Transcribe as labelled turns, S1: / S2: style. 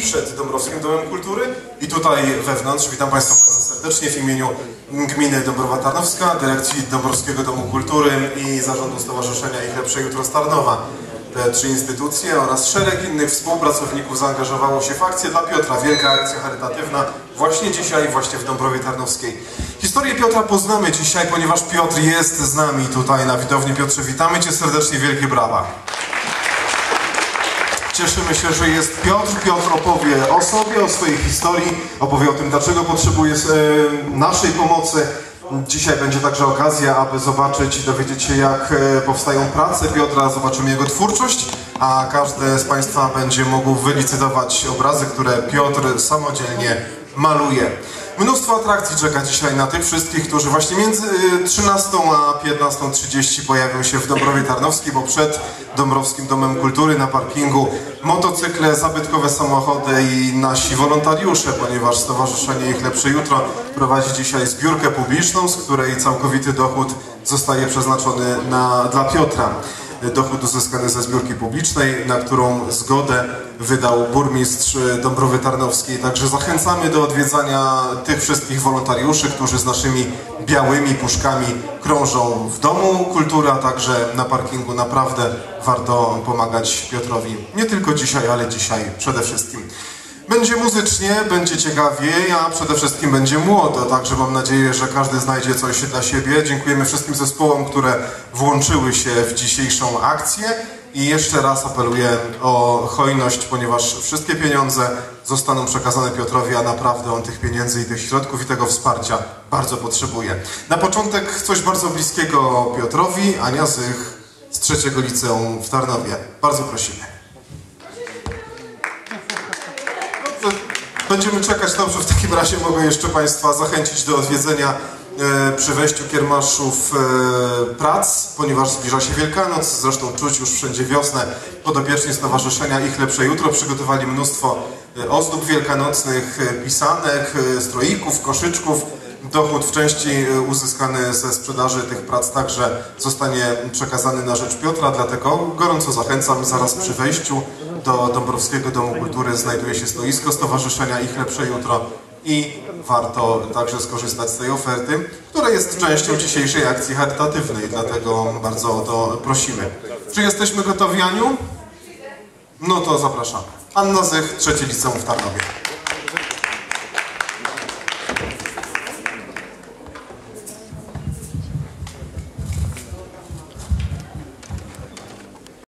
S1: przed Dąbrowskim Domem Kultury i tutaj wewnątrz. Witam Państwa bardzo serdecznie w imieniu Gminy Dąbrowa Tarnowska, Dyrekcji Dąbrowskiego Domu Kultury i Zarządu Stowarzyszenia Ich Lepsze Jutro Starnowa. Te trzy instytucje oraz szereg innych współpracowników zaangażowało się w akcję dla Piotra. Wielka akcja charytatywna właśnie dzisiaj, właśnie w Dąbrowie Tarnowskiej. Historię Piotra poznamy dzisiaj, ponieważ Piotr jest z nami tutaj na widowni. Piotrze, witamy Cię serdecznie, wielkie brawa. Cieszymy się, że jest Piotr. Piotr opowie o sobie, o swojej historii, opowie o tym, dlaczego potrzebuje e, naszej pomocy. Dzisiaj będzie także okazja, aby zobaczyć i dowiedzieć się, jak e, powstają prace Piotra, zobaczymy jego twórczość, a każdy z Państwa będzie mógł wylicytować obrazy, które Piotr samodzielnie maluje. Mnóstwo atrakcji czeka dzisiaj na tych wszystkich, którzy właśnie między 13 a 15.30 pojawią się w Dąbrowie Tarnowskiej, bo przed Dąbrowskim Domem Kultury na parkingu motocykle, zabytkowe samochody i nasi wolontariusze, ponieważ Stowarzyszenie Ich Lepsze Jutro prowadzi dzisiaj zbiórkę publiczną, z której całkowity dochód zostaje przeznaczony na, dla Piotra dochód uzyskany ze zbiórki publicznej, na którą zgodę wydał burmistrz Dąbrowy Tarnowskiej. Także zachęcamy do odwiedzania tych wszystkich wolontariuszy, którzy z naszymi białymi puszkami krążą w Domu Kultury, a także na parkingu. Naprawdę warto pomagać Piotrowi. Nie tylko dzisiaj, ale dzisiaj przede wszystkim. Będzie muzycznie, będzie ciekawie, a przede wszystkim będzie młodo, także mam nadzieję, że każdy znajdzie coś dla siebie. Dziękujemy wszystkim zespołom, które włączyły się w dzisiejszą akcję i jeszcze raz apeluję o hojność, ponieważ wszystkie pieniądze zostaną przekazane Piotrowi, a naprawdę on tych pieniędzy i tych środków i tego wsparcia bardzo potrzebuje. Na początek coś bardzo bliskiego Piotrowi, Ania Zych z trzeciego liceum w Tarnowie. Bardzo prosimy. Będziemy czekać, dobrze, w takim razie mogę jeszcze Państwa zachęcić do odwiedzenia e, przy wejściu kiermaszów e, prac, ponieważ zbliża się Wielkanoc, zresztą czuć już wszędzie wiosnę. Podopieczni Stowarzyszenia Ich Lepsze Jutro przygotowali mnóstwo e, ozdób wielkanocnych, pisanek, stroików, koszyczków. Dochód w części e, uzyskany ze sprzedaży tych prac także zostanie przekazany na rzecz Piotra, dlatego gorąco zachęcam, zaraz przy wejściu do Dąbrowskiego Domu Kultury znajduje się stoisko Stowarzyszenia Ich Lepsze Jutro i warto także skorzystać z tej oferty, która jest częścią dzisiejszej akcji charytatywnej, dlatego bardzo o to prosimy. Czy jesteśmy gotowi, Aniu? No to zapraszamy. Anna Zych, Trzecie Liceum w Tarnowie.